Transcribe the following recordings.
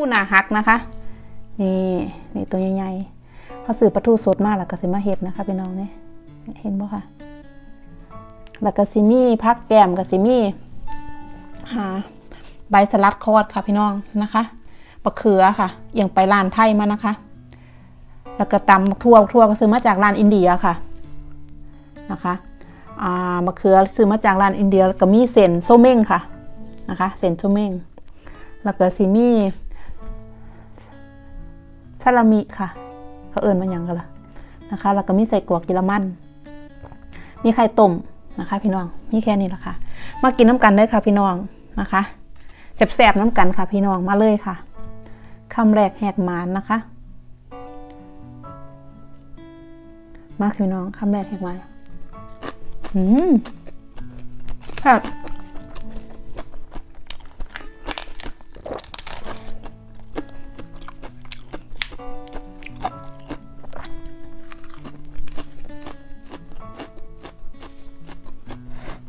ทูหนาหักนะคะ นี่นี่ตัวใหญ่ๆเขาซื้อปลาทูสดมากแล้วก็สิมาเฮ็ดนะคะพี่น้องเนี่ยเห็นบ่ค่ะแล้วก็ซิมี่พักแก้มกับซิมี่หาใบสลัดคอดค่ะพี่น้องนะคะมะเขือค่ะอย่างไปร้านไทยมานะคะ แล้วก็ตำทั่วทั่วก็ซื้อมาจากร้านอินเดียค่ะนะคะอ่ามะเขือซื้อมาจากร้านอินเดียแล้วก็มีเส้นโซเม้งค่ะนะคะเส้นโซเม้งแล้วก็ซิมี่ ซาลามิค่ะ เขาเอิญมันยังกันล่ะนะคะ แล้วก็มีใส่กวกกิลามัน มีไข่ต้มนะคะ พี่น้อง มีแค่นี้แหละค่ะ มากินน้ำกันเลยค่ะ พี่น้องนะคะแสบๆน้ำกันค่ะ พี่น้องมาเลยค่ะคำแรกแหกหมานนะคะ มาค่ะพี่น้องคำแรกแหกหมานอืมครั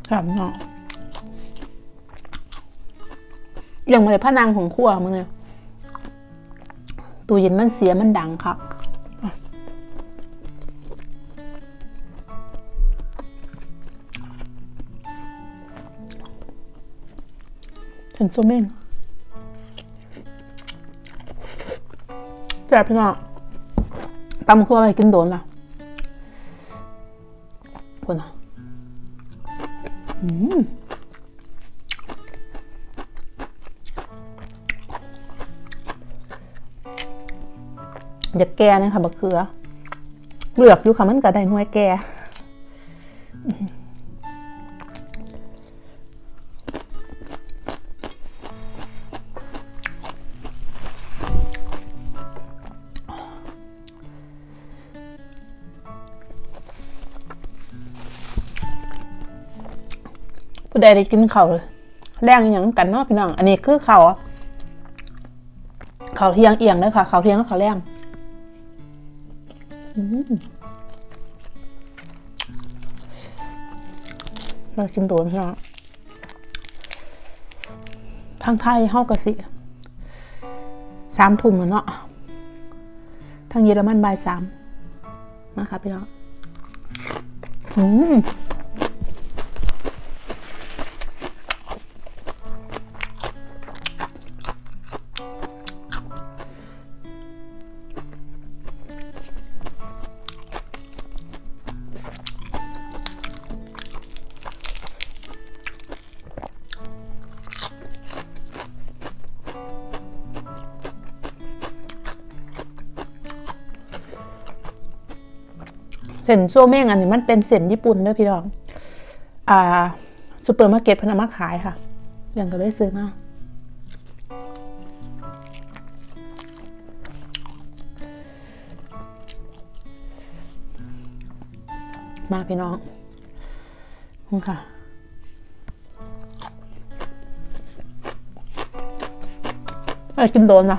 ครับพี่น้องอย่างเมาเลยพระนางของขั้วมึงเนี่ยตู้เย็นมันเสียมันดังครับฉันโซเม่งแซ่บพี่น้องตำคืออะไรกินโดนล่ะ อย่าแก่นะคะบะเขือเลือกอยู่ค่ะมันก็ได้หน่วยแก่ ผู้ใดได้กินเขาวแรงอย่างกันเนาะพี่น้อง อันนี้คือเขาวเขาวเทียงเอียงเลยค่ะ เขาวเทียงก็เขาวแรงอืมเรากินตัวพี่น้องทางไทยเฮากะสิสามทุ่มเนาะทางเยอรมันบ่ายสามนะคะพี่น้องอืม ส้นโซเม่งอันนี้มันเป็นเส้นญี่ปุ่นเด้วยพี่น้องอ่าซูเปอร์มาร์เก็ตพนเอามาขายค่ะอย่างก็เลยซื้อมามาพี่น้องนี่ค่ะเอ้กินโดนนะ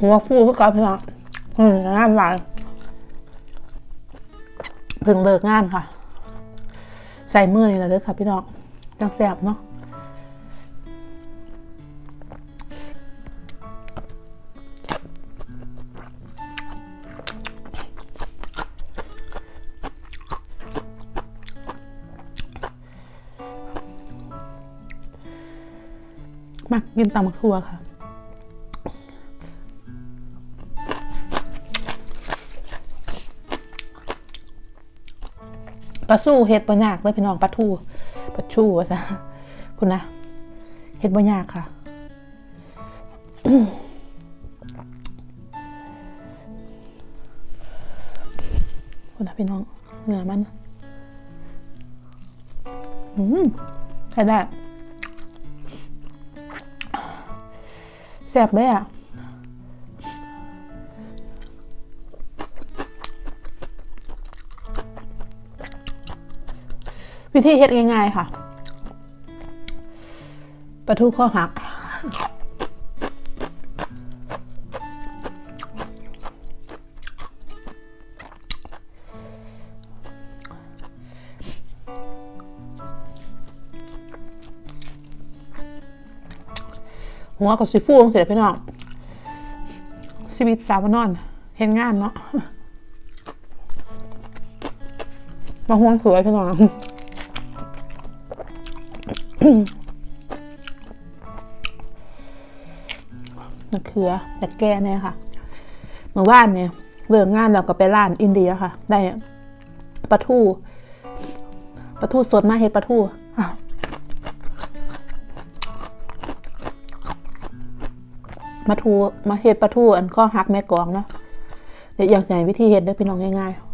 หัวฟูคือกับพี่น้อง อืมงานหลายเพิ่งเลิกงานค่ะ ใส่มือนี่แหละเด้อค่ะ พี่น้องจังแสบเนาะมากินตำมักทั่วค่ะ ลาสู้เฮ็ดบ่ยากเลยพี่น้องปลาทูปลาชูว่าซะคุณนะเฮ็ดบ่ยากค่ะคุณนะพี่น้องเนื้อมันอืมใช่ได้แซ่บเลยอะ วิธีเฮ็ดง่ายๆค่ะปลาทูข้อหัก หัวกับซีฟูเสร็จพี่น้องชีวิตสาวนอน เห็นงานเนาะมาห่วงสวยพี่น้อง มะเขือแต่แก่เนี่ยค่ะเมื่อวานเนี่ยเลิกงานเราก็ไปร้านอินเดียค่ะ ได้ปลาทูปลาทูสดมาเฮ็ดปลาทูมาทูมาเฮ็ดปลาทูอันก็หักแม่กองเนาะเดี๋ยวอยากใส่วิธีเฮ็ดเด้อพี่น้องง่ายๆ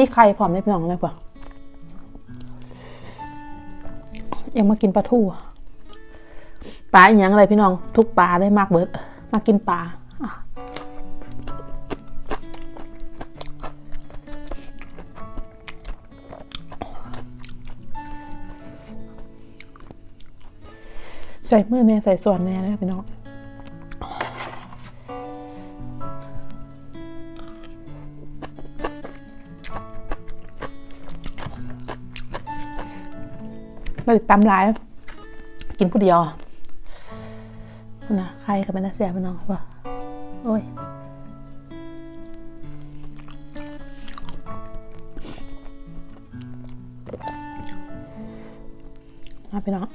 มีไข่พร้อมได้พี่น้องเลยป่ะยังมากินปลาทูปลาอีหยังอะไรพี่น้อง ทุกปลาได้มากเบิด มากินปลาใส่มือเนี่ยใส่ส่วนเนี่ยนะพี่น้อง ไม่ได้ตำหลาย กินผู้เดียวนะใครก็เป็นนักเสียพี่น้องว่าโอ้ยมาพี่น้อง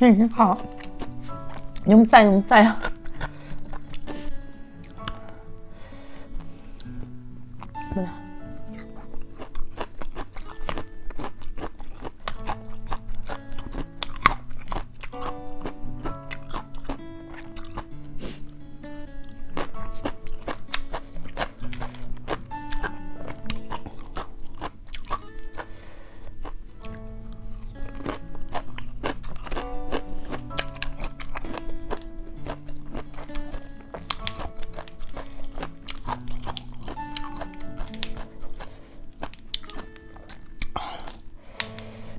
นี่ขอยุ่มใส่ยุ่มใส่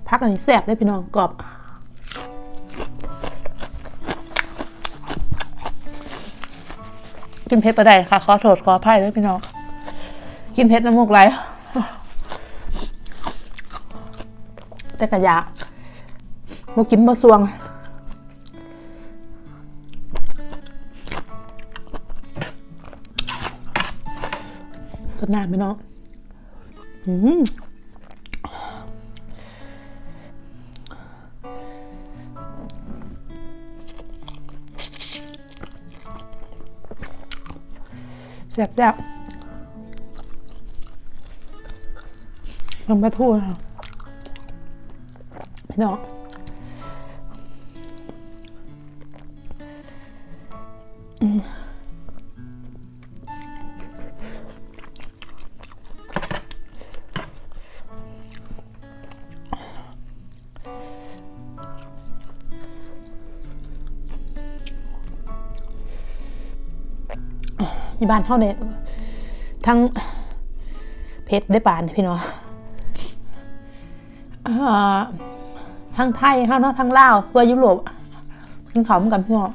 พักอันนี้แสบได้พี่น้องกรอบกินเผ็ดไปได้ค่ะขอโทษขออภัยด้วยพี่น้อง กินเผ็ดน้ำมูกไหลแต่กระยามากินบะซวง สดน้ำพี่น้อง อืม ซ่บแซ่บลงไปทั่วค่ะพี่น้อง ที่บ้านเท่าเนี่ยทั้งเพชรได้ปานพี่น้องเอ่อทั้งไทยทั้งเนาะทั้งลาวทั่วยุโรปทั้งเขาเหมือนกันพี่น้อง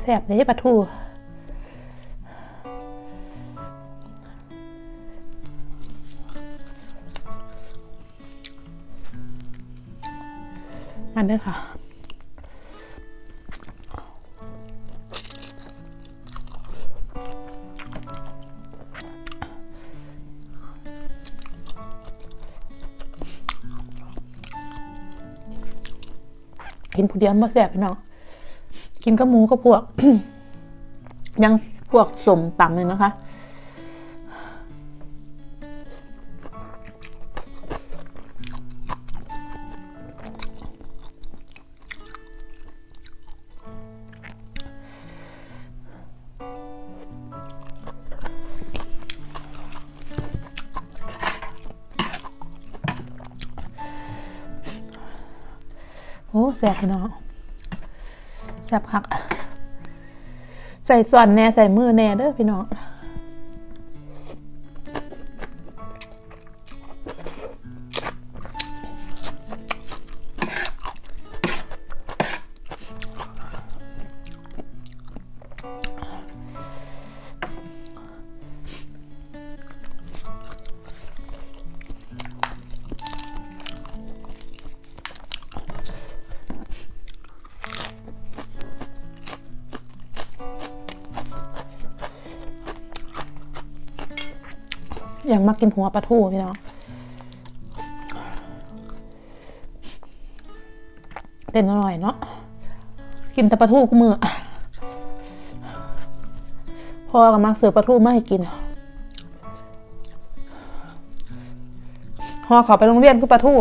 แซ่บเลยปลาทู มันเด้อค่ะกินผู้เดียวมาแสบพี่น้อง กินกับหมูกับพวก ยังพวกสมต่ำเลยนะคะ แสบเนาะแสบคัก ใส่ส่วนแน่ใส่มือแน่เด้อพี่น้อง อยากมากินหัวปลาทูพี่น้องเด่นอร่อยเนาะกินแต่ปลาทูกูมือพ่อกับมักเสือปลาทูไม่ให้กินพ่อเขาไปโรงเรียนคือปลาทู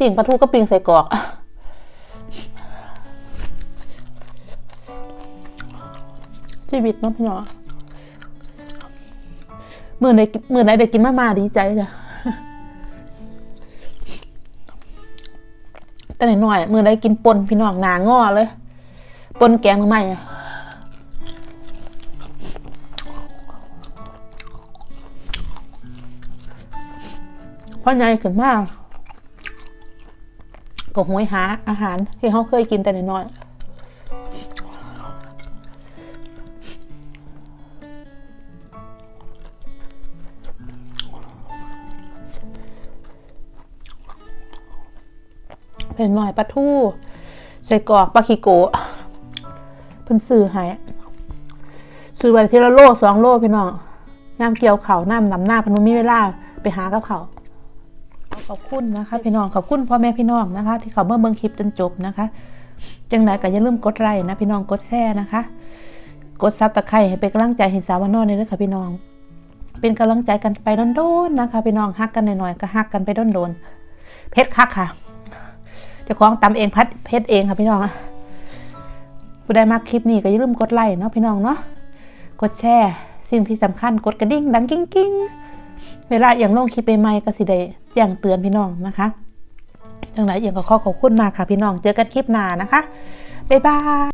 ปิ่งปลาทูก็ปิ่งใส่กรอกชีวิตเนาะพี่น้อง มื่อไหนมื่อไหนได้กินมามาดีใจจ้ะแต่หน่อยมื่อไหนกินปนพี่น้องหนางอเลยปนแกงมาใหม่อะเพราะไงขึ้นมากก็หวยหาอาหารที่เขาเคยกินแต่น้อยๆ เป็นหน่อยปลาทูใส่กรอกปลาคิโกะเพิ่นซื้อให้ซื้อไว้ทีละโลสองโลพี่น้องน้ำเกี่ยวเขาน้ำนำหน้าพนุมีเวลาไปหากับเขาขอบคุณนะคะ พี่น้องขอบคุณพ่อแม่พี่น้องนะคะ ที่เขาเมื่อเบิ่งคลิปจนจบนะคะ จังไหนก็อย่าลืมกดไลค์นะ พี่น้องกดแชร์นะคะ กดซับตะไคร้ให้เป็นกำลังใจให้สาววันนอนเลยด้วยค่ะพี่น้อง เป็นกำลังใจกันไปโดนๆนะคะ พี่น้องฮักกันหน่อยๆก็ฮักกันไปโดนๆเพชรคักค่ะ จะคล้องตำเองพัดเพชรเองค่ะพี่น้องผู้ใดมาคลิปนี้ก็อย่าลืมกดไลค์เนาะพี่น้องเนาะกดแชร์สิ่งที่สำคัญกดกระดิ่งดังกิ้งกิ้งเวลาอย่างลงคลิปใหม่ๆก็สิได้แจ้งเตือนพี่น้องนะคะจังไรอย่างก็ขอขอบคุณมากค่ะพี่น้องเจอกันคลิปหน้านะคะบ๊ายบาย